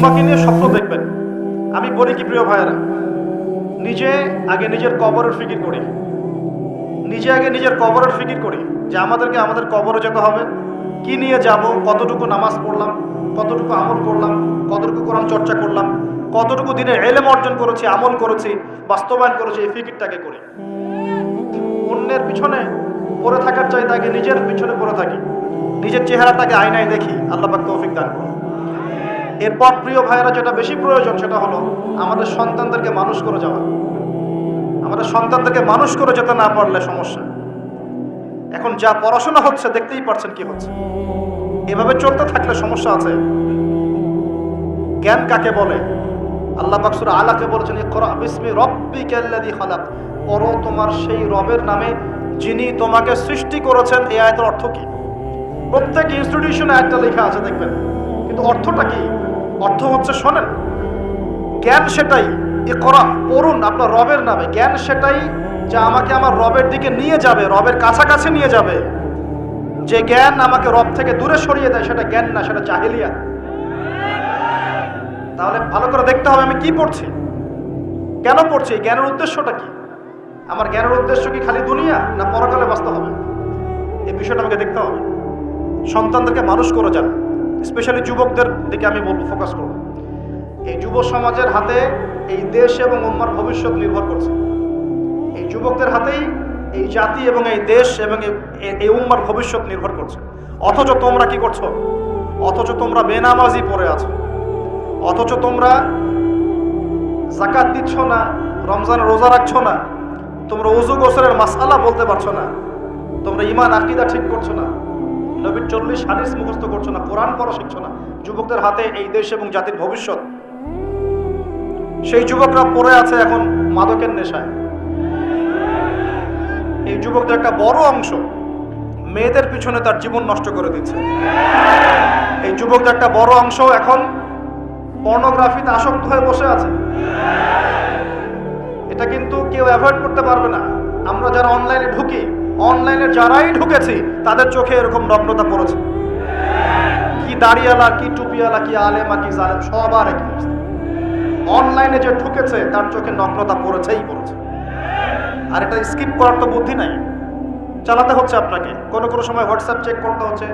উম্মাকে নিয়ে স্বপ্ন দেখবেন। আমি বলি কি, প্রিয় ভাইয়েরা? নিজে আগে নিজের কবরের ফিকির করি। নিজে আগে নিজের কবরের ফিকির করি যে আমাদেরকে আমাদের কবরে যেতে হবে। কি নিয়ে যাব, কতটুকু নামাজ পড়লাম, কতটুকু আমল করলাম, কতটুকু কোরআন চর্চা করলাম, কতটুকু দিনের এলেম অর্জন করেছি, আমল করেছি, বাস্তবায়ন করেছি, এই ফিকিরটাকে করি। অন্যের পিছনে পড়ে থাকার চাই তাকে নিজের পিছনে পড়ে থাকি। নিজের চেহারাটাকে আয়নায় দেখি। আল্লাহ তৌফিক দান করুন। এরপর প্রিয় ভাইয়েরা যেটা বেশি প্রয়োজন সেটা হলো আমাদের সন্তানদেরকে মানুষ করে যাওয়া। আমাদের সন্তানদেরকে মানুষ করে যেতে না পারলে সমস্যা। এখন যা পড়াশোনা হচ্ছে, দেখতেই পারছেন কি হচ্ছে। এভাবে চলতে থাকলে সমস্যা আছে। জ্ঞান কাকে বলে? আল্লাহ বাকসুর আলাকে বলেছেন বিসমি পড়ো তোমার সেই রবের নামে যিনি তোমাকে সৃষ্টি করেছেন। এই আয়তের অর্থ কি? প্রত্যেক ইনস্টিটিউশনে একটা লেখা আছে, দেখবেন। কিন্তু অর্থটা কি? অর্থ হচ্ছে শোনেন? জ্ঞান সেটাই। এ করা, পড়ুন আপনার রবের নামে। জ্ঞান সেটাই যা আমাকে আমার রবের দিকে নিয়ে যাবে, রবের কাছাকাছি নিয়ে যাবে। যে জ্ঞান আমাকে রব থেকে দূরে সরিয়ে দেয়, সেটা জ্ঞান না, সেটা জাহেলিয়া তাহলে ভালো করে দেখতে হবে আমি কি পড়ছি। কেন পড়ছি? জ্ঞানের উদ্দেশ্যটা কি? আমার জ্ঞানের উদ্দেশ্য কি খালি দুনিয়া, না পরকালে বাঁচতে হবে? এই বিষয়টা আমাকে দেখতে হবে। সন্তানদেরকে মানুষ করে যান। স্পেশালি যুবকদের দিকে আমি বলব ফোকাস করব এই যুব সমাজের হাতে এই দেশ এবং উম্মার ভবিষ্যৎ নির্ভর করছে। এই যুবকদের হাতেই এই জাতি এবং এই দেশ এবং এই- উম্মার ভবিষ্যৎ নির্ভর করছে। অথচ তোমরা কি করছ? অথচ তোমরা বেনামাজি পড়ে আছো। অথচ তোমরা জাকাত দিচ্ছ না, রমজান রোজা রাখছ না, তোমরা উজু গোসরের মাসালা বলতে পারছ না, তোমরা ইমান আকিদা ঠিক করছ না। নবীর চল্লিশ হাদিস মুখস্থ করছ না, কোরআন পড়া শিখছো না। যুবকদের হাতে এই দেশ এবং জাতির ভবিষ্যৎ। সেই যুবকরা পড়ে আছে এখন মাদকের নেশায়। এই যুবকদের একটা বড় অংশ মেয়েদের পিছনে তার জীবন নষ্ট করে দিচ্ছে। এই যুবকদের একটা বড় অংশ এখন পর্নোগ্রাফিতে আসক্ত হয়ে বসে আছে। এটা কিন্তু কেউ অ্যাভয়েড করতে পারবে না। আমরা যারা অনলাইনে ঢুকি অনলাইনে যারাই ঢুকেছি, তাদের চোখে এরকম নগ্নতা পড়েছে। কি দাড়িয়ালা, কি টুপিয়ালা কি আলেমা, কি জালেম, সবার একই। অনলাইনে যে ঢুকেছে, তার চোখে নগ্নতা পড়েছেই পড়েছে। আর এটা স্কিপ করার তো বুদ্ধি নাই। চালাতে হচ্ছে আপনাকে। কোনো কোনো সময় হোয়াটসঅ্যাপ চেক করতে হচ্ছে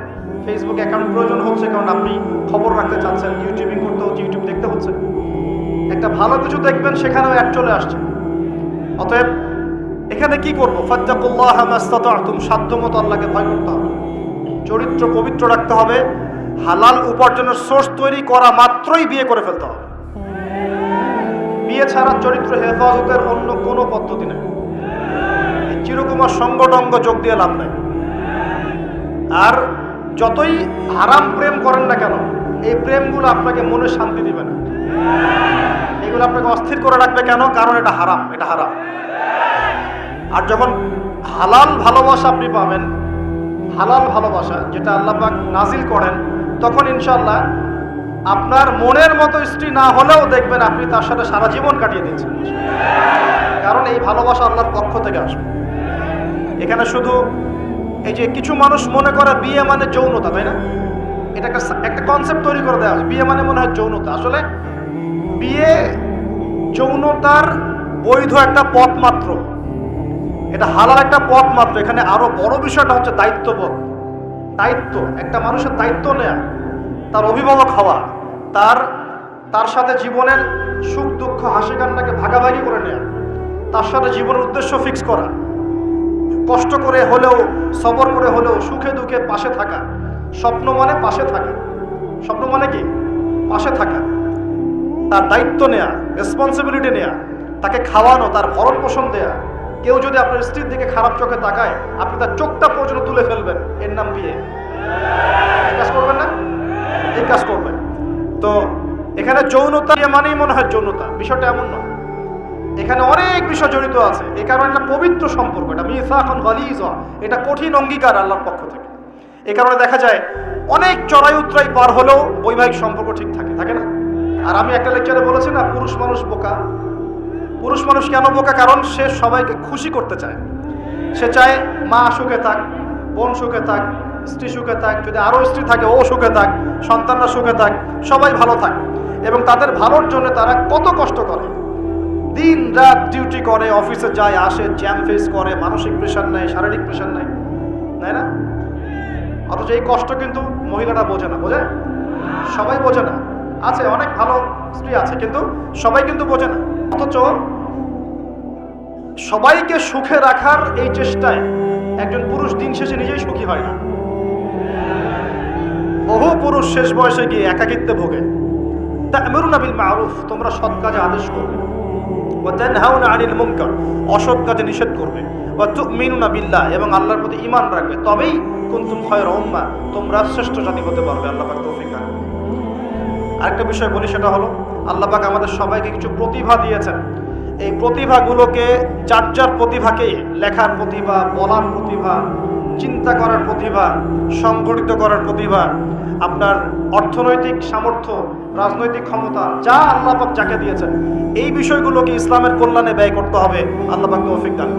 ফেসবুক অ্যাকাউন্ট প্রয়োজন হচ্ছে, কারণ আপনি খবর রাখতে চাচ্ছেন ইউটিউবিং করতে হচ্ছে ইউটিউব দেখতে হচ্ছে। একটা ভালো কিছু দেখবেন, সেখানেও অ্যাড চলে আসছে। অতএব এখানে কি করব? ফাজ্জাকুল্লাহ মাস্তাতুম সাধ্য মতো আল্লাহকে ভয় করতে হবে। চরিত্র পবিত্র রাখতে হবে। হালাল উপার্জনের সোর্স তৈরি করা মাত্রই বিয়ে করে ফেলতে হবে। বিয়ে ছাড়া চরিত্র হেফাজতের অন্য কোনো পদ্ধতি নেই। এই চিরকুমার সঙ্গটঙ্গ যোগ দিয়ে লাভ নাই। আর যতই হারাম প্রেম করেন না কেন, এই প্রেমগুলো আপনাকে মনে শান্তি দিবে না। এগুলো আপনাকে অস্থির করে রাখবে কেন? কারণ এটা হারাম এটা হারাম। আর যখন হালাল ভালোবাসা আপনি পাবেন, হালাল ভালোবাসা যেটা আল্লাহ নাজিল করেন, তখন ইনশাল্লাহ আপনার মনের মতো স্ত্রী না হলেও দেখবেন আপনি তার সাথে সারা জীবন কাটিয়ে দিচ্ছেন কারণ এই ভালোবাসা আল্লাহর পক্ষ থেকে আসবে। এখানে শুধু এই যে কিছু মানুষ মনে করে বিয়ে মানে যৌনতা, তাই না? এটা একটা একটা কনসেপ্ট তৈরি করে দেওয়া বিয়ে মানে মনে হয় যৌনতা। আসলে বিয়ে যৌনতার বৈধ একটা পথ মাত্র এটা হালাল একটা পথ মাত্র। এখানে আরও বড় বিষয়টা হচ্ছে দায়িত্ববোধ। দায়িত্ব, একটা মানুষের দায়িত্ব নেয়া, তার অভিভাবক হওয়া, তার তার সাথে জীবনের সুখ, দুঃখ, হাসি, কান্নাকে ভাগাভাগি করে নেয়া, তার সাথে জীবনের উদ্দেশ্য ফিক্স করা, কষ্ট করে হলেও, সবর করে হলেও, সুখে দুঃখে পাশে থাকা, স্বপ্ন মানে পাশে থাকা। স্বপ্ন মানে কি? পাশে থাকা। তার দায়িত্ব নেয়া রেসপন্সিবিলিটি নেয়া, তাকে খাওয়ানো, তার ভরণ পোষণ দেয়া কেউ যদি আপনার স্ত্রীর দিকে খারাপ চোখে তাকায়, আপনি তার চোখটা পর্যন্ত তুলে ফেলবেন। এর নাম বিয়ে। কাজ করবেন না? এই কাজ করবেন। তো এখানে যৌনতা মানেই মনে হয় যৌনতা। বিষয়টা এমন নয়। এখানে অনেক বিষয় জড়িত আছে। এই কারণে একটা পবিত্র সম্পর্ক, এটা মিসা এখন গালিজ। এটা কঠিন অঙ্গীকার আল্লাহর পক্ষ থেকে। এই কারণে দেখা যায়, অনেক চড়াই উতরাই পার হলেও বৈবাহিক সম্পর্ক ঠিক থাকে। থাকে না? আর আমি একটা লেকচারে বলেছি না, পুরুষ মানুষ বোকা। পুরুষ মানুষ কেন বোকা? কারণ সে সবাইকে খুশি করতে চায়। সে চায় মা সুখে থাক, বোন সুখে থাক, স্ত্রী সুখে থাক, যদি আরও স্ত্রী থাকে, ও সুখে থাক, সন্তানরা সুখে থাক, সবাই ভালো থাক। এবং তাদের ভালোর জন্য তারা কত কষ্ট করে। দিন রাত ডিউটি করে, অফিসে যায়, আসে, জ্যাম ফেস করে, মানসিক প্রেশার নেয়, শারীরিক প্রেশার নেয়। তাই না? অথচ এই কষ্ট কিন্তু মহিলারা বোঝে না, বোঝে? সবাই বোঝে না। আছে, অনেক ভালো স্ত্রী আছে, কিন্তু সবাই কিন্তু বোঝে না। অথচ সবাইকে সুখে রাখার এই চেষ্টায় একজন পুরুষ দিন শেষে নিজেই সুখী হয় না। বহু পুরুষ শেষ বয়সে গিয়ে একাকিত্বে ভোগে। তা মেরুনা বিল মারুফ, তোমরা সৎ কাজে আদেশ করবে। আনিল মুনকার, অসৎ কাজে নিষেধ করবে। ও তুমিনুনা বিল্লাহ, এবং আল্লাহর প্রতি ঈমান রাখবে। তবেই কুনতুম খায়রা উম্মাহ, তোমরা শ্রেষ্ঠ জাতি হতে পারবে, আল্লাহ তৌফিক আরেকটা বিষয় বলি, সেটা হলো আল্লাহ পাক আমাদের সবাইকে কিছু প্রতিভা দিয়েছেন এই প্রতিভাগুলোকে যার যার প্রতিভাকে লেখার প্রতিভা, বলার প্রতিভা, চিন্তা করার প্রতিভা, সংগঠিত করার প্রতিভা, আপনার অর্থনৈতিক সামর্থ্য, রাজনৈতিক ক্ষমতা, যা আল্লাহ পাক যাকে দিয়েছেন, এই বিষয়গুলোকে ইসলামের কল্যাণে ব্যয় করতে হবে, আল্লাহ পাক তৌফিক দান।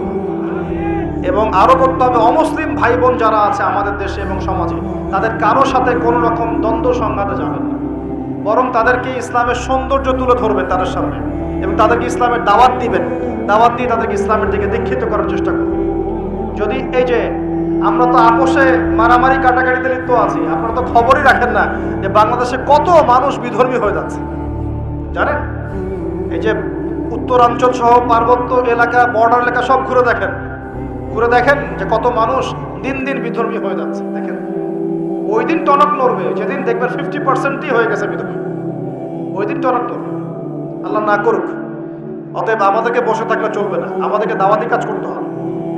এবং আরও করতে হবে, অমুসলিম ভাই বোন যারা আছে আমাদের দেশে এবং সমাজে, তাদের কারও সাথে কোনো রকম দ্বন্দ্ব, সংঘাতে যাবেন না বরং তাদেরকে ইসলামের সৌন্দর্য তুলে ধরবেন তাদের সামনে এবং তাদেরকে ইসলামের দাওয়াত দিবেন। দাওয়াত দিয়ে তাদেরকে ইসলামের দিকে দীক্ষিত করার চেষ্টা করবেন যদি এই যে আমরা তো আপোষে মারামারি কাটাকাটিতে লিপ্ত আছি, আপনারা তো খবরই রাখেন না যে বাংলাদেশে কত মানুষ বিধর্মী হয়ে যাচ্ছে। জানেন? এই যে উত্তরাঞ্চল সহ পার্বত্য এলাকা বর্ডার এলাকা সব ঘুরে দেখেন। ঘুরে দেখেন যে কত মানুষ দিন দিন বিধর্মী হয়ে যাচ্ছে। দেখেন। ওই দিন টনক নড়বে, যেদিন দেখবেন ফিফটি পার্সেন্টই হয়ে গেছে বিধর্মী ওই দিন টনক নড়বে। আল্লাহ না করুক, অতএব আমাদেরকে বসে থাকলে চলবে না। আমাদেরকে দাওয়াতি কাজ করতে হবে।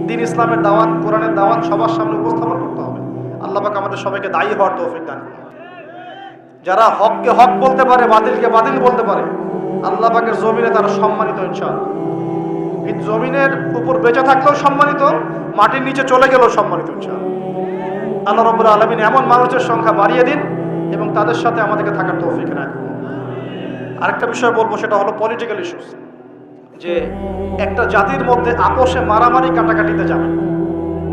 দিন ইসলামের দাওয়াত, কোরআনের দাওয়াত সবার সামনে উপস্থাপন করতে হবে। আল্লাহ পাক আমাদের সবাইকে দায়ী হওয়ার তৌফিক দান যারা হককে হক বলতে পারে, বাতিলকে বাতিল বলতে পারে, আল্লাহ পাকের জমিনে তারা সম্মানিত এই জমিনের উপর বেঁচে থাকলেও সম্মানিত, মাটির নিচে চলে গেলেও সম্মানিত, ইনশাআল্লাহ। আল্লাহ রব্বুল আলমিন এমন মানুষের সংখ্যা বাড়িয়ে দিন এবং তাদের সাথে আমাদেরকে থাকার তৌফিক রাখুন আরেকটা বিষয় বলব, সেটা হলো পলিটিক্যাল ইস্যুস যে একটা জাতির মধ্যে আপোষে মারামারি কাটাকাটিতে যাবে।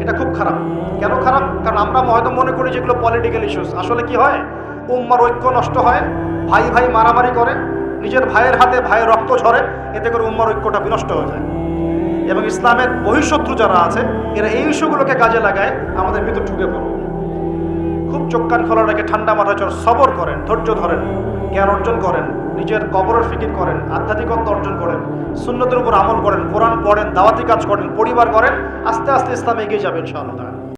এটা খুব খারাপ। কেন খারাপ? কারণ আমরা হয়তো মনে করি যেগুলো পলিটিক্যাল ইস্যুস আসলে কি হয়? উম্মার ঐক্য নষ্ট হয়, ভাই ভাই মারামারি করে, নিজের ভাইয়ের হাতে ভাইয়ের রক্ত ঝরে, এতে করে উম্মার ঐক্যটা বিনষ্ট হয়ে যায়। এবং ইসলামের বহিঃশত্রু যারা আছে, এরা এই ইস্যুগুলোকে কাজে লাগায় আমাদের ভিতর ঢুকে পড়ে। খুব চোখ কান খোলা রেখে ঠান্ডা মাথায় চড় সবর করেন, ধৈর্য ধরেন, জ্ঞান অর্জন করেন, নিজের কবরের ফিকির করেন, আধ্যাত্মিকত্ব অর্জন করেন, সুন্নতের উপর আমল করেন, কোরআন পড়েন, দাওয়াতি কাজ করেন, পরিবার করেন আস্তে আস্তে ইসলাম এগিয়ে যাবেন ইনশাআল্লাহ।